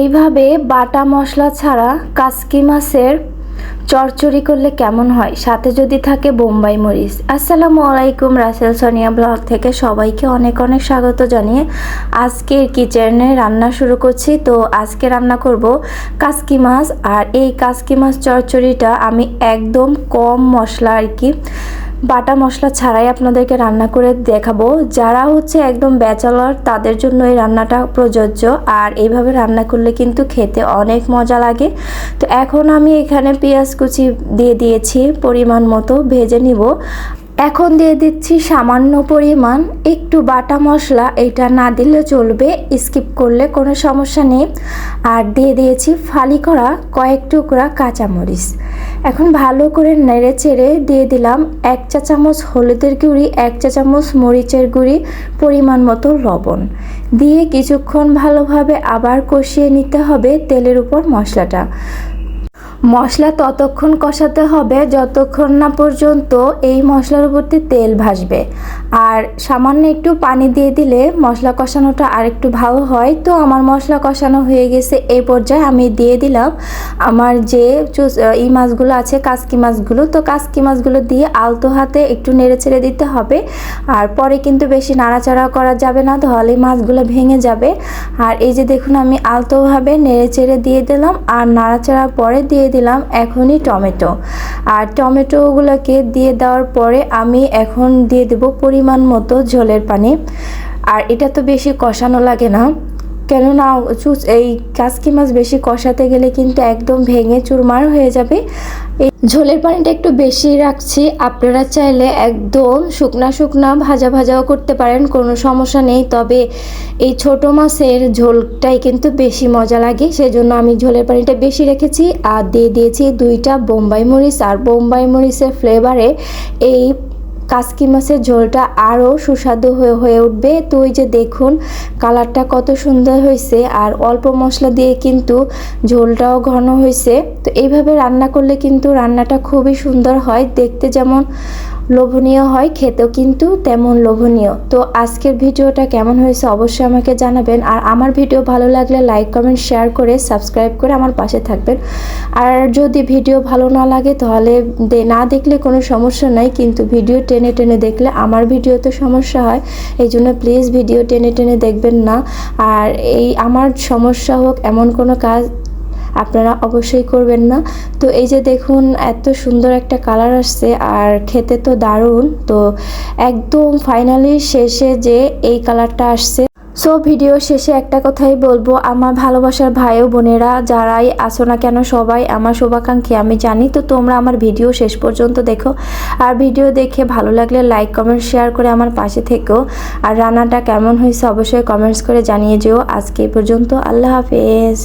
এইভাবে বাটা মশলা ছাড়া কাসকি মাছের চরচড়ি করলে কেমন হয়? সাথে যদি থাকে বোম্বাই মরিচ। আসসালামু আলাইকুম, রাসেল সোনিয়া ব্লগ থেকে সবাইকে অনেক অনেক স্বাগত জানিয়ে আজকের কিচেনে রান্না শুরু করছি। তো আজকে রান্না করব কাসকি মাছ। আর এই কাসকি মাছ চরচড়িটা আমি একদম কম মশলা আর কি বাটা মশলা ছাড়াই আপনাদেরকে রান্না করে দেখাবো। যারা হচ্ছে একদম ব্যাচেলর, তাদের জন্য এই রান্নাটা প্রযোজ্য। আর এইভাবে রান্না করলে কিন্তু খেতে অনেক মজা লাগে। তো এখন আমি এখানে পেঁয়াজ কুচি দিয়ে দিয়েছি, পরিমাণ মতো ভেজে নিব। এখন দিয়ে দিচ্ছি সামান্য পরিমাণ। একটু বাটা মশলা, এটা না দিলে চলবে স্কিপ করলে কোনো সমস্যা নেই। আর দিয়ে দিয়েছি ফালি করা কয়েক টুকরা কাঁচামরিচ। এখন ভালো করে নেড়ে চেড়ে দিয়ে দিলাম এক চা চামচ হলুদের গুঁড়ি, এক চা চামচ মরিচের গুঁড়ি, পরিমাণ মতো লবণ। দিয়ে কিছুক্ষণ ভালোভাবে আবার কষিয়ে নিতে হবে তেলের উপর মশলাটা। মশলা ততক্ষণ কষাতে হবে যতক্ষণ না পর্যন্ত এই মশলার উপরতে তেল ভাসবে। আর সামান্য একটু পানি দিয়ে দিলে মশলা কষানোটা আর একটু ভালো হয়। তো আমার মশলা কষানো হয়ে গেছে এই পর্যায়ে আমি দিয়ে দিলাম আমার যে এই মাছগুলো আছে, কাসকি মাছগুলো। তো কাসকি মাছগুলো দিয়ে আলতো হাতে একটু নেড়ে ছেড়ে দিতে হবে। আর পরে কিন্তু বেশি নাড়াচাড়া করা যাবে না তাহলে মাছগুলো ভেঙে যাবে। আর এই যে দেখুন, আমি আলতোভাবে নেড়ে চেড়ে দিয়ে দিলাম। আর নাড়াচাড়ার পরে দিয়ে দিলাম এখনই টমেটো। আর টমেটোগুলোকে দিয়ে দেওয়ার পরে আমি এখন দিয়ে দেব পরিমাণ মতো ঝোলের পানি। আর এটা তো বেশি কষানো লাগে না। কেননা এই কাসকি মাছ বেশি কষাতে গেলে কিন্তু একদম ভেঙে চুরমার হয়ে যাবে। এই ঝোলের পানিটা একটু বেশি রাখছি, আপনারা চাইলে একদম শুকনা শুকনা ভাজা ভাজাও করতে পারেন, কোনো সমস্যা নেই। তবে এই ছোট মাছের ঝোলটাই কিন্তু বেশি মজা লাগে, সেজন্য আমি ঝোলের পানিটা বেশি রেখেছি। আর দিয়ে দিয়েছি দুইটা বোম্বাই মরিচ, আর বোম্বাই মরিচের ফ্লেভারে এই কাসকি মাছের ঝোলটা আরও সুস্বাদু হয়ে হয়ে উঠবে। তো ওই যে দেখুন, কালারটা কত সুন্দর হয়েছে। আর অল্প মশলা দিয়ে কিন্তু ঝোলটাও ঘন হয়েছে। তো এইভাবে রান্না করলে কিন্তু রান্নাটা খুবই সুন্দর হয়। দেখতে যেমন লোভনীয় হয়, খেতেও কিন্তু তেমন লোভনীয়। তো আজকের ভিডিওটা কেমন হয়েছে অবশ্যই আমাকে জানাবেন। আর আমার ভিডিও ভালো লাগলে লাইক, কমেন্ট, শেয়ার করে সাবস্ক্রাইব করে আমার পাশে থাকবেন। আর যদি ভিডিও ভালো না লাগে, তাহলে না দেখলে কোনো সমস্যা নাই। কিন্তু ভিডিও টেনে টেনে দেখলে আমার ভিডিওতে সমস্যা হয়, এই জন্য প্লিজ ভিডিও টেনে টেনে দেখবেন না। আর এই আমার সমস্যা হোক, এমন কোনো কাজ আপনারা অবশ্যই করবেন না। তো এই যে দেখুন, এত সুন্দর একটা কালার আসছে, আর খেতে তো দারুণ। তো একদম ফাইনালি শেষে যে এই কালারটা আসছে সো ভিডিও শেষে একটা কথাই বলব, আমার ভালোবাসার ভাই ও বোনেরা যারাই আসো না কেন সবাই আমার শুভাকাঙ্ক্ষী, আমি জানি তো তোমরা আমার ভিডিও শেষ পর্যন্ত দেখো। আর ভিডিও দেখে ভালো লাগলে লাইক, কমেন্ট, শেয়ার করে আমার পাশে থেকো। আর রান্নাটা কেমন হয়েছে অবশ্যই কমেন্টস করে জানিয়ে যেও। আজকে এই পর্যন্ত আল্লাহ হাফেজ।